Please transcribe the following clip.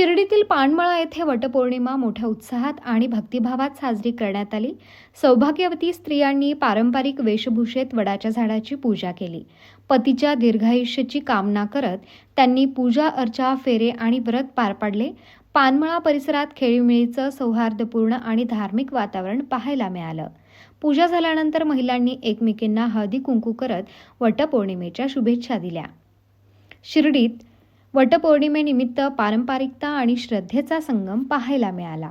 शिर्डीतील पानमळा येथे वटपौर्णिमा मोठ्या उत्साहात आणि भक्तिभावात साजरी करण्यात आली. सौभाग्यवती स्त्रियांनी पारंपरिक वेशभूषेत वडाच्या झाडाची पूजा केली. पतीच्या दीर्घायुष्याची कामना करत त्यांनी पूजा अर्चा फेरे आणि व्रत पार पाडले. पानमळा परिसरात खेळीमेळीचं सौहार्दपूर्ण आणि धार्मिक वातावरण पाहायला मिळालं. पूजा झाल्यानंतर महिलांनी एकमेकींना हळदी कुंकू करत वटपौर्णिमेच्या शुभेच्छा दिल्या. शिर्डीत वटपौर्णिमेनिमित्त पारंपरिकता आणि श्रद्धेचा संगम पाहायला मिळाला.